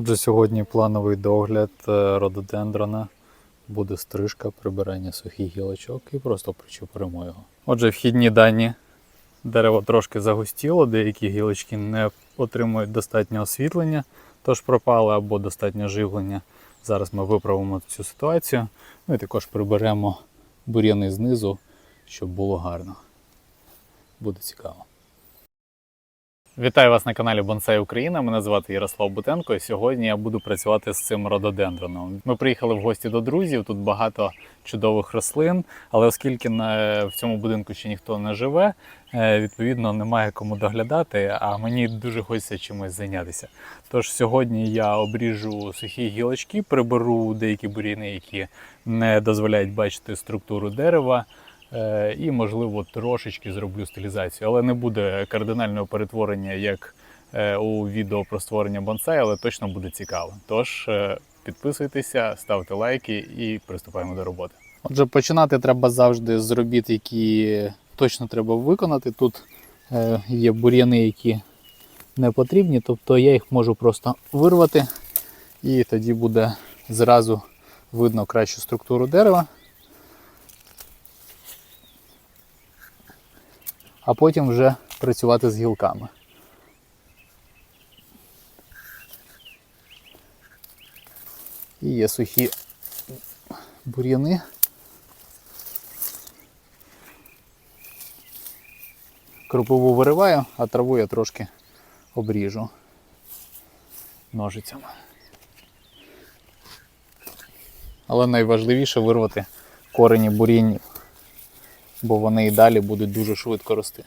Отже, сьогодні плановий догляд е, рододендрона. Буде стрижка, прибирання сухих гілочок і просто причепуримо його. Отже, вхідні дані. Дерево трошки загустіло, деякі гілочки не отримують достатньо освітлення, тож пропали або достатньо живлення. Зараз ми виправимо цю ситуацію. Ну і також приберемо бур'яни знизу, щоб було гарно. Буде цікаво. Вітаю вас на каналі Бонсай Україна. Мене звати Ярослав Бутенко. І сьогодні я буду працювати з цим рододендроном. Ми приїхали в гості до друзів. Тут багато чудових рослин, але оскільки на, в цьому будинку ще ніхто не живе, е, відповідно немає кому доглядати. А мені дуже хочеться чимось зайнятися. Тож сьогодні я обріжу сухі гілочки, приберу деякі бур'яни, які не дозволяють бачити структуру дерева. Е, і, можливо, трошечки зроблю стилізацію, але не буде кардинального перетворення, як е, у відео про створення бонсай, але точно буде цікаво. Тож е, підписуйтеся, ставте лайки і приступаємо до роботи. Отже, починати треба завжди з робіт, які точно треба виконати. Тут є бур'яни, які не потрібні, тобто я їх можу просто вирвати, і тоді буде зразу видно кращу структуру дерева. А потім вже працювати з гілками. І є сухі бур'яни. Кропову вириваю, а траву я трошки обріжу ножицями. Але найважливіше вирвати корені бур'янів бо вони і далі будуть дуже швидко рости.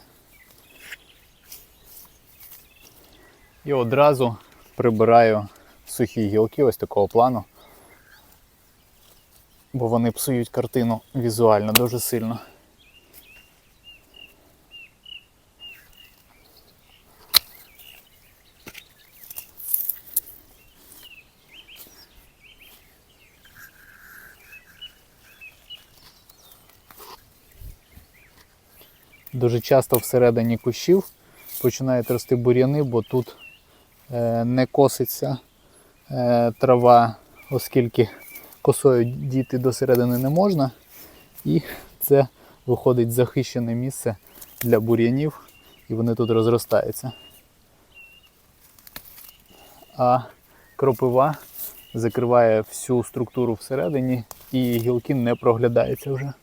І одразу прибираю сухі гілки ось такого плану, бо вони псують картину візуально дуже сильно. Дуже часто всередині кущів починають рости бур'яни, бо тут е, не коситься е, трава, оскільки косою діти до середини не можна. І це виходить захищене місце для бур'янів, і вони тут розростаються. А кропива закриває всю структуру всередині і гілки не проглядаються вже.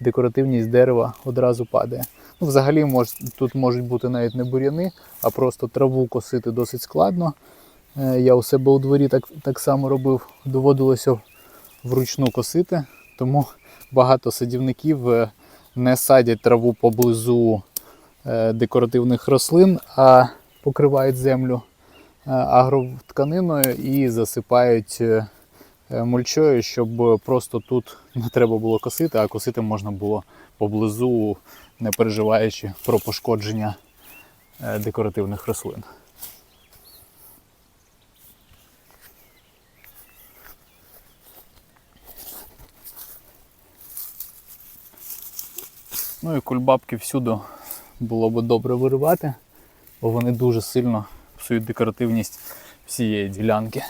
Декоративність дерева одразу падає. Ну, Взагалі мож, тут можуть бути навіть не бур'яни, а просто траву косити досить складно. Е, Я у себе у дворі так так само робив, доводилося вручну косити, тому багато садівників е, не садять траву поблизу е, декоративних рослин, а покривають землю агротканиною і засипають мульчою, щоб просто тут не треба було косити, а косити можна було поблизу не переживаючи про пошкодження е, декоративних рослин. Ну і кульбабки всюди було б добре виривати, бо вони дуже сильно псують декоративність всієї ділянки.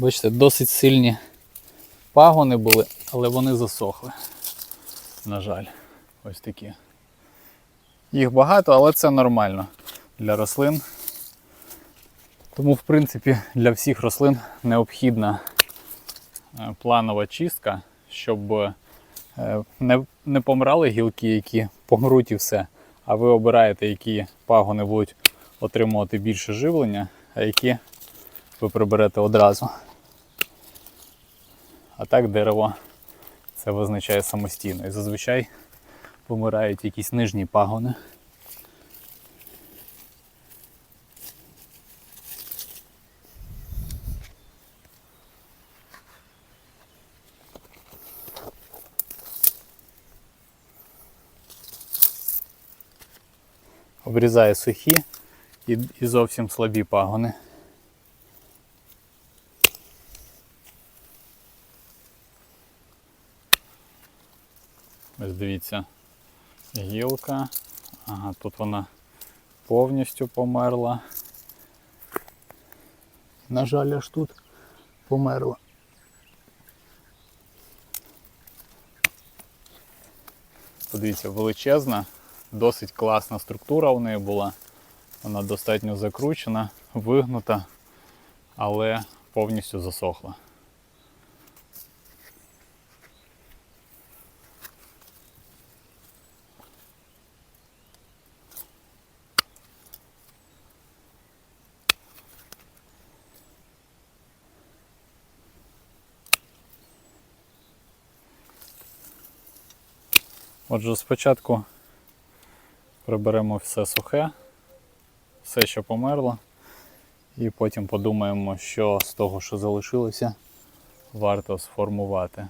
Бачите, досить сильні пагони були, але вони засохли. На жаль, ось такі. Їх багато, але це нормально для рослин. Тому, в принципі, для всіх рослин необхідна е, планова чистка, щоб е, не не помирали гілки, які помруть і все. А ви обираєте, які пагони будуть отримувати більше живлення, а які ви приберете одразу. А так дерево це визначає самостійно. І зазвичай помирають якісь нижні пагони. обрізає сухі і, зовсім слабі пагони. Дивіться, гілка. Ага, тут вона повністю померла. На жаль, аж тут померла. Подивіться, величезна, досить класна структура у неї була. Вона достатньо закручена, вигнута, але повністю засохла. Отже, спочатку приберемо все сухе, все, що померло, і потім подумаємо, що з того, що залишилося, варто сформувати.